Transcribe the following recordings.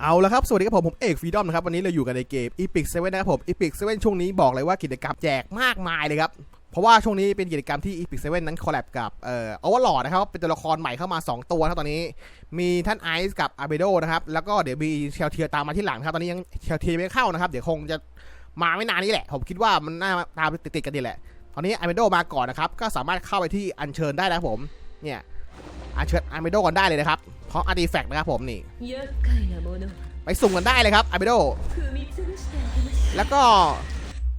เอาละครับ สวัสดีครับผม ผมเอกฟรีดอมนะครับ วันนี้เราอยู่กันในเกม Epic 7นะครับผม Epic 7ช่วงนี้บอกเลยว่ากิจกรรมแจกมากมายเลยครับ เพราะว่าช่วงนี้เป็นกิจกรรมที่ Epic 7นั้นคอลแลบกับเอ่อ Overlord นะครับ เป็นตัวละครใหม่เข้ามา 2 ตัวครับตอนนี้ มีท่านไอซ์กับอาเบโดนะครับ แล้วก็เดี๋ยวมีเชลเทียตามมาที่หลังครับ ตอนนี้ยังเชลเทียไม่เข้านะครับ เดี๋ยวคงจะ มาไม่นานนี้แหละ ผมคิดว่ามันน่าตามติดๆกันดีแหละ ตอนนี้ไอเมโดมาก่อนนะครับ ก็สามารถเข้าไปที่อัญเชิญได้นะครับผม เนี่ยอัญเชิญไอเมโดก่อนได้เลยนะครับ เพราะอาร์ติแฟกต์นะครับผมนี่ ไปสุ่มกันได้เลยครับไอเมโด แล้วก็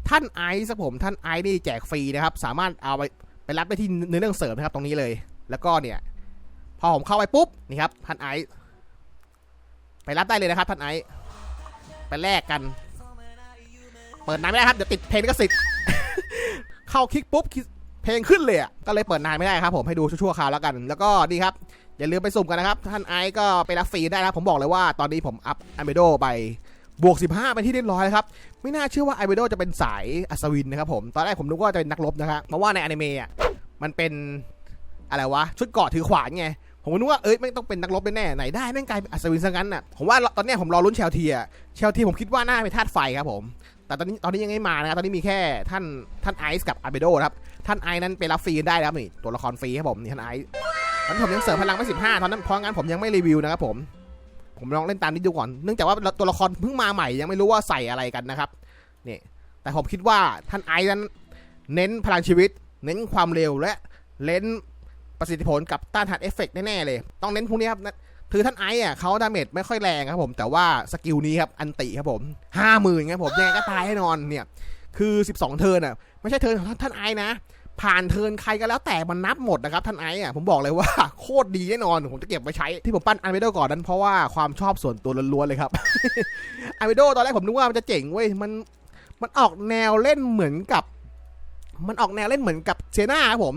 ท่านไอซ์ครับผม ท่านไอซ์นี่แจกฟรีนะครับ สามารถเอาไปไปรับได้ที่เนื้อเรื่องเสริมนะครับตรงนี้เลย แล้วก็เนี่ย พอผมเข้าไปปุ๊บ นี่ครับท่านไอซ์ไปรับได้เลยนะครับท่านไอซ์ไปแลกกัน เปิดนานไม่ได้ครับ เดี๋ยวติดเพลงลิขสิทธิ์เข้าคลิกปุ๊บเพลงขึ้นเลยอะก็เลยเปิดนานไม่ได้ครับผมให้ดูชั่วคราวแล้วกัน แล้วก็ดีครับ อย่าลืมไปสุ่มกันนะครับ ท่านไอซ์ก็ไปรับฟรีได้นะครับผมบอกเลยว่าตอนนี้ผมอัพอเมโดไปบวก 15 เป็นที่เรียบร้อยแล้วครับ ไม่น่าเชื่อว่าไอเบโดจะเป็นสายอัศวินนะครับผม ตอนแรกผมนึกว่าจะเป็นนักรบนะครับเพราะว่าในอนิเมะอ่มันเป็นอะไรวะ ชุดเกาะถือขวานไง ผมก็นึกว่าเอ้ยไม่ต้องเป็นนักรบแน่ไหนได้แม่งกลายเป็นอัศวินซะงั้นน่ะ ผมว่าตอนนี้ผมรอลุ้นเชลทีอะเชลทีผมคิดว่าน่าเป็นธาตุไฟครับผม แต่ตอนนี้ตอนนี้ยังไม่มานะครับตอนนี้มีแค่ท่านท่านไอซ์กับอาเบโดครับท่านไอซ์นั้นไปรับฟรีได้นะครับนี่ตัวละครฟรีครับผมนี่ท่านไอซ์ตอนนี้ผมยังเสริมพลังไม่สิบห้าตอนนั้นเพราะงั้นผมยังไม่รีวิวนะครับผมผมลองเล่นตามนี้ดูก่อน เนื่องจากว่าตัวละครเพิ่งมาใหม่ยังไม่รู้ว่าใส่อะไรกันนะครับนี่แต่ผมคิดว่าท่านไอซ์นั้นเน้นพลังชีวิต เน้นความเร็วและเน้นประสิทธิผลกับต้านทานเอฟเฟกต์แน่ๆเลย ต้องเน้นพวกนี้ครับนะ คือท่านไอซ์อะเขาดาเมจไม่ค่อยแรงครับผมแต่ว่าสกิลนี้ครับอันติครับผมห้าหมื่นครับผมยังไงก็ตายแน่นอนเนี่ยคือ 12 เทิร์นอะไม่ใช่เทิร์นของท่านไอซ์นะ ผ่านเทิร์นใครก็แล้วแต่มันนับหมดนะครับท่านไอซ์อะผมบอกเลยว่าโคตรดีแน่นอน ผมจะเก็บไว้ใช้ที่ผมปั้นอันเวโดก่อนนั้นเพราะว่าความชอบส่วนตัวล้วนๆเลยครับอันเวโดตอนแรกผมนึกว่ามันจะเจ๋งเว้ยมันมันออกแนวเล่นเหมือนกับ มันออกแนวเล่นเหมือนกับเซน่าครับผม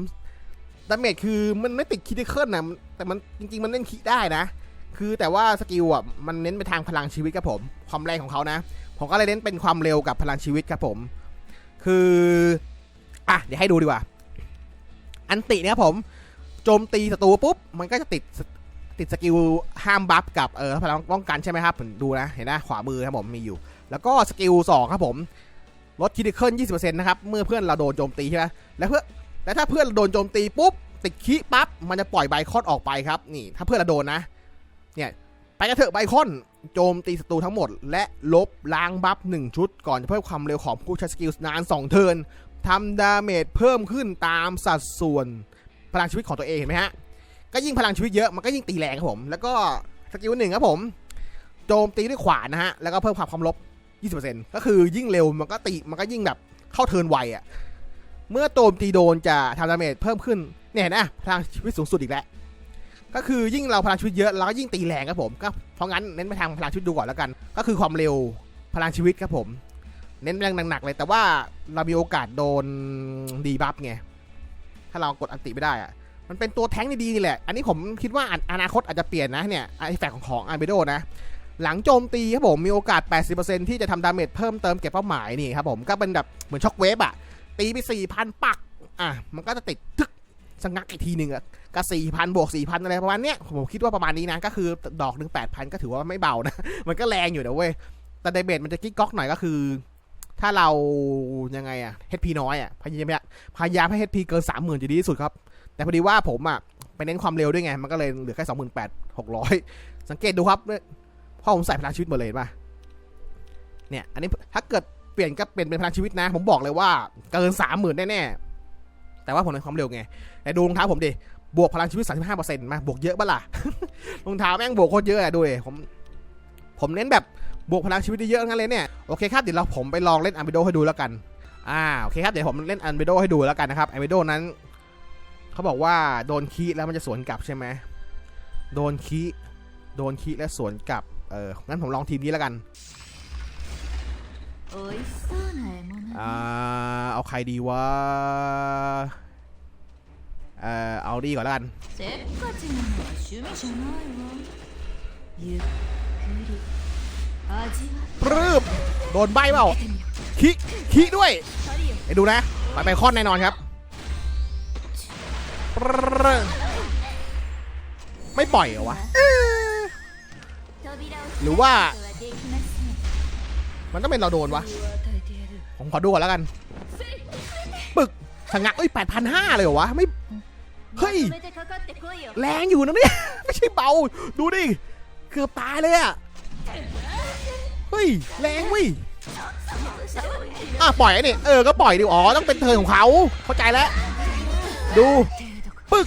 ดาเมจคือมันไม่ติดคิดเคิลนะแต่มันจริงๆมันเล่นคิได้นะ คือแต่ว่าสกิลอะมันเน้นไปทางพลังชีวิตครับผม ความแรงของเขานะ ผมก็เลยเน้นเป็นความเร็วกับพลังชีวิตครับผม คืออะเดี๋ยวให้ดูดีกว่า อันติเนี่ยครับผมโจมตีศัตรูปุ๊บมันก็จะติดติดสกิลห้ามบัฟกับเออพลังป้องกันใช่ไหมครับผมดูนะเห็นนะขวามือครับผมมีอยู่ แล้วก็สกิล2ครับผมลดคิดเคิล20%นต์นะครับเมื่อเพื่อนเราโดนโจมตีใช่ไหมแล้วเพื่อแล้วถ้าเพื่อนเราโดนโจมตีปุ๊บติดคิปั๊บมันจะปล่อยไบคอนออกไปครับนี่ ถ้าเพื่อนเราโดนนะ เนี่ยไปกระเถอะไบคอน โจมตีศัตรูทั้งหมด และลบล้างบัฟ1ชุด ก่อนจะเพิ่มความเร็วของผู้ใช้สกิลนาน 2 เทิร์นทำดาเมจเพิ่มขึ้นตามสัดส่วนพลังชีวิตของตัวเองเห็นไหมฮะ ก็ยิ่งพลังชีวิตเยอะมันก็ยิ่งตีแรงครับผม แล้วก็สกิลหนึ่งครับผม โจมตีด้วยขวานนะฮะ แล้วก็เพิ่มความความลบ 20%ก็คือยิ่งเร็วมันก็ตีมันก็ยิ่งแบบเข้าเทิร์นไวอะ่ะ เมื่อโจมตีโดนจะทำดาเมจเพิ่มขึ้นเนี่ยนะพลังชีวิตสูงสุดอีกแล้ว ก็คือยิ่งเราพลังชีวิตเยอะเราก็ยิ่งตีแรงครับผมก็เพราะงั้นเน้นไปทางพลังชีวิตดูก่อนแล้วกัน ก็คือความเร็วพลังชีวิตครับผม เน้นแรงหนักๆเลยแต่ว่าเรามีโอกาสโดนดีบัฟไงถ้าเรากดอันติไม่ได้อะมันเป็นตัวแท้งดีๆนี่แหละ อันนี้ผมคิดว่าอนาคตอาจจะเปลี่ยนนะเนี่ยไอแฟกของของอาร์เบโดนะ หลังโจมตีครับผมมีโอกาส 80%ที่จะทำดาเมจเพิ่มเติมเก็บเป้าหมายนี่ครับผมก็เป็นแบบเหมือนช็อคเวฟอะตีไป4,000ปักอะมันก็จะติดทึก สงักอีกทีหนึ่งอะก็4,000บวก4,000อะไรประมาณเนี้ยผมคิดว่าประมาณนี้นะ ก็คือดอกหนึ่ง8,000ก็ถือว่าไม่เบานะ มันก็แรงอยู่นะเว้ย แต่ดเมจมันจะกิ๊กก๊อกหน่อยก็คือ ถ้าเรายังไงอะ HP น้อยอะพยายามพยายามให้ HP เกิน30,000จะดีที่สุดครับ แต่พอดีว่าผมอะไปเน้นความเร็วด้วยไง มันก็เลยเหลือแค่28,600สังเกตดูครับเพราะผมใส่พลังชีวิตหมดเลยเห็นป่ะเนี่ย อันนี้ถ้าเกิดเปลี่ยนก็เปลี่ยนเป็นพลังชีวิตนะ ผมบอกเลยว่าเกินสามหมื่นแน่ๆ แต่ว่าผมในความเร็วไง แต่ดูรองเท้าผมดิ บวกพลังชีวิต 35%มาบวกเยอะปะล่ะ รองเท้าแม่งบวกโคตรเยอะอะดูดิผม ผมเน้นแบบบวกพลังชีวิตได้เยอะงั้นเลยเนี่ย โอเคครับเดี๋ยวเราผมไปลองเล่นอันเบโดให้ดูแล้วกัน อ่า โอเคครับเดี๋ยวผมเล่นอันเบโดให้ดูแล้วกันนะครับอันเบโดนั้นเขาบอกว่าโดนคีแล้วมันจะสวนกลับใช่ไหมโดนคีโดนคีและสวนกลับ เอองั้นผมลองทีมนี้แล้วกัน อ่เอาใครดีวะเอ่อเอาดีก่อนละกันปรืบโดนใบเปล่าคิคิด้วยไปดูนะไปไปคอนแน่นอนครับไม่ปล่อยเหรอวะหรือว่า มันต้องเป็นเราโดนวะ ผมขอดูก่อนแล้วกัน ปึกชะงักเอ้ยแปดพันห้าเลยเหรอวะ ไม่ เฮ้ย แรงอยู่นะเนี่ย ไม่ใช่เบา ดูดิ เกือบตายเลยอะเฮ้ย แรงวิอะปล่อยนี่ เออ ก็ปล่อยดิ อ๋อ ต้องเป็นเธอของเขา เข้าใจแล้ว ดู ปึก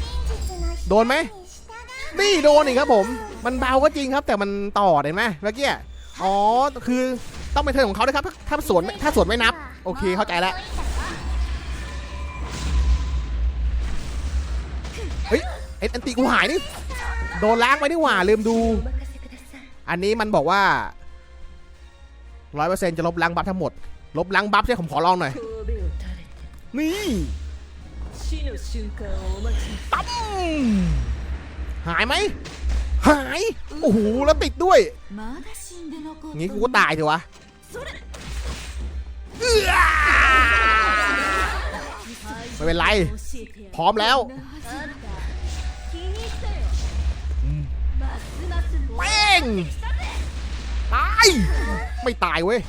โดนไหม นี่โดนอีกครับผม มันเบาก็จริงครับ แต่มันต่อเห็นไหมเมื่อกี้ อ๋อ คือ ต้องเป็นเธอของเขาด้วยครับ ถ้าสวนถ้าสวนไม่นับ โอเคเข้าใจแล้วเฮ้ยเอ็นตีกูหายนี่โดนล้างไปนี่หว่าลืมดู อันนี้มันบอกว่าร้อยเปอร์เซ็นต์จะลบล้างบัฟทั้งหมด ลบล้างบัฟใช่ผมขอลองหน่อย นี่ตั้มหายไหม หาย โอ้โห แล้วติดด้วย งี้กูก็ตายเถอะวะ ไม่เป็นไร พร้อมแล้วแป้งตาย ไม่ตายเว้ย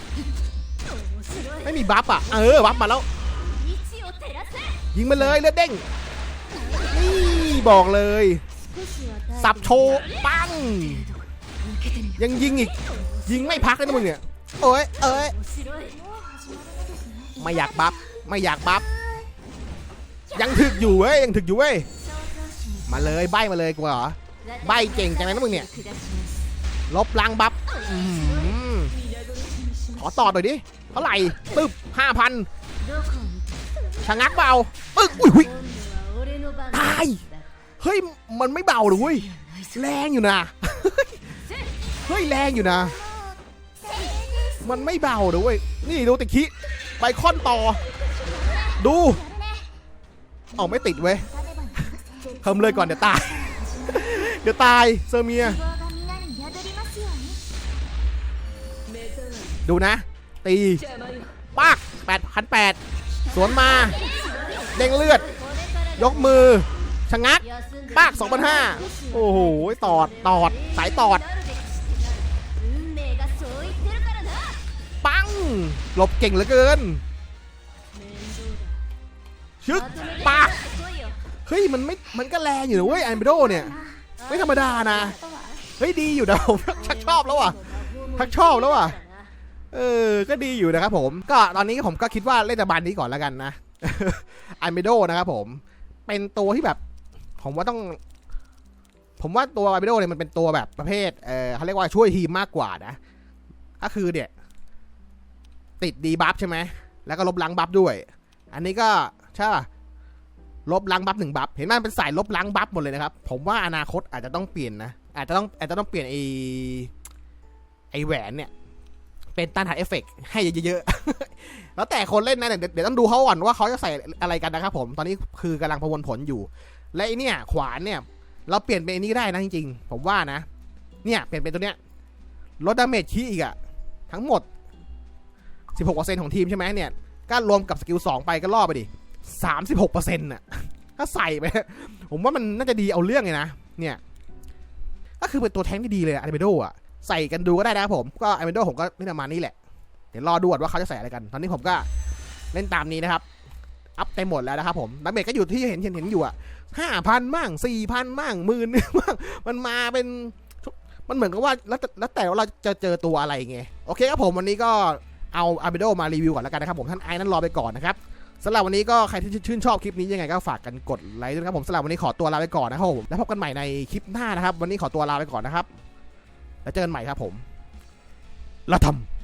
ไม่มีบัฟอะ เออ บัฟมาแล้ว ยิงมาเลยเลือดเด้ง นี่บอกเลย สับโชปัง ยังยิงอีก ยิงไม่พักเลยนะมึงเนี่ย เอ้ยเอ้ยไม่อยากบัฟไม่อยากบัฟยังถึกอยู่เว้ยยังถึกอยู่เว้ยมาเลยใบมาเลยกูเหรอใบเก่งจังเลยนะมึงเนี่ยลบล้างบัฟขอต่อหน่อยดิเท่าไหร่ปึ๊บห้าพันชะงักเบาปึ๊บอุ้ยตายเฮ้ยมันไม่เบาหรอเว้ยแรงอยู่นะเฮ้ยแรงอยู่นะ มันไม่เบาเด้อเว้ย นี่ดูติคิไปค่อนต่อ ดูเอาไม่ติดเว้ยเพิ่มเลยก่อนเดี๋ยวตาย เดี๋ยวตายเซอร์เมีย ดูนะ ตีปักแปดพันแปดสวนมา เด้งเลือด ยกมือ ชะงักปักสองพันห้าโอ้โห ตอด ตอด สายตอด หลบเก่งเหลือเกินชึกปากเฮ้ยมันไม่มันก็แรงอยู่นะเว้ยแอนเบโดเนี่ย ไม่ธรรมดานะ เฮ้ยดีอยู่นะผมชักชอบแล้วอะชักชอบแล้วอะเออ ก็ดีอยู่นะครับผม ก็ตอนนี้ผมก็คิดว่าเล่นแต่บานนี้ก่อนแล้วกันนะแอนเบโดนะครับผม เป็นตัวที่แบบ ผมว่าต้อง ผมว่าตัวแอนเบโดเนี่ยมันเป็นตัวแบบประเภทเออเขาเรียกว่าช่วยทีมมากกว่านะก็คือเนี่ย ติดดีบัฟใช่ไหม แล้วก็ลบล้างบัฟด้วย อันนี้ก็ใช่ป่ะ ลบล้างบัฟหนึ่งบัฟ เห็นไหมเป็นสายลบล้างบัฟหมดเลยนะครับ ผมว่าอนาคตอาจจะต้องเปลี่ยนนะ อาจจะต้องอาจจะต้องเปลี่ยนไอไอแหวนเนี่ย เป็นต้านทานเอฟเฟกต์ให้เยอะๆ แล้วแต่คนเล่นนะเดี๋ยวเดี๋ยวต้องดูเขาก่อนว่าเขาจะใส่อะไรกันนะครับผม ตอนนี้คือกำลังประมวลผลอยู่ และไอเนี่ยขวานเนี่ย เราเปลี่ยนเป็นอันนี้ได้นะจริงๆ ผมว่านะ เนี่ยเปลี่ยนเป็นตัวเนี้ยลดดาเมจคีอีกอะทั้งหมด 16%ของทีมใช่ไหมเนี่ย ก็รวมกับสกิล2ไปก็ล่อไปดิ36%น่ะ ถ้าใส่ไป ผมว่ามันน่าจะดีเอาเรื่องเลยนะ เนี่ย ก็คือเป็นตัวแท้งที่ดีเลยอะเมโดอะใส่กันดูก็ได้นะครับผม ก็ไอเมโดผมก็เล่นประมาณนี้แหละ เดี๋ยวรอดูว่าเขาจะใส่อะไรกัน ตอนนี้ผมก็เล่นตามนี้นะครับ อัพเต็มหมดแล้วนะครับผมดาเมจก็อยู่ที่เห็นเห็นเห็นอยู่อะห้าพันมั่งสี่พันมั่งหมื่นมั่งมันมาเป็นมันเหมือนกับว่าแล้วแต่แล้วแต่ว่าเราจะเจอตัวอะไรไง โอเคครับผมวันนี้ก็ เอาอาร์เบโดมารีวิวก่อนแล้วกันนะครับผมท่านไอ้นั้นรอไปก่อนนะครับสำหรับวันนี้ก็ใครที่ชื่นชอบคลิปนี้ยังไงก็ฝากกันกดไลค์ด้วยครับผมสำหรับวันนี้ขอตัวลาไปก่อนนะครับผมแล้วพบกันใหม่ในคลิปหน้านะครับ วันนี้ขอตัวลาไปก่อนนะครับ แล้วเจอกันใหม่ครับผมเราทำ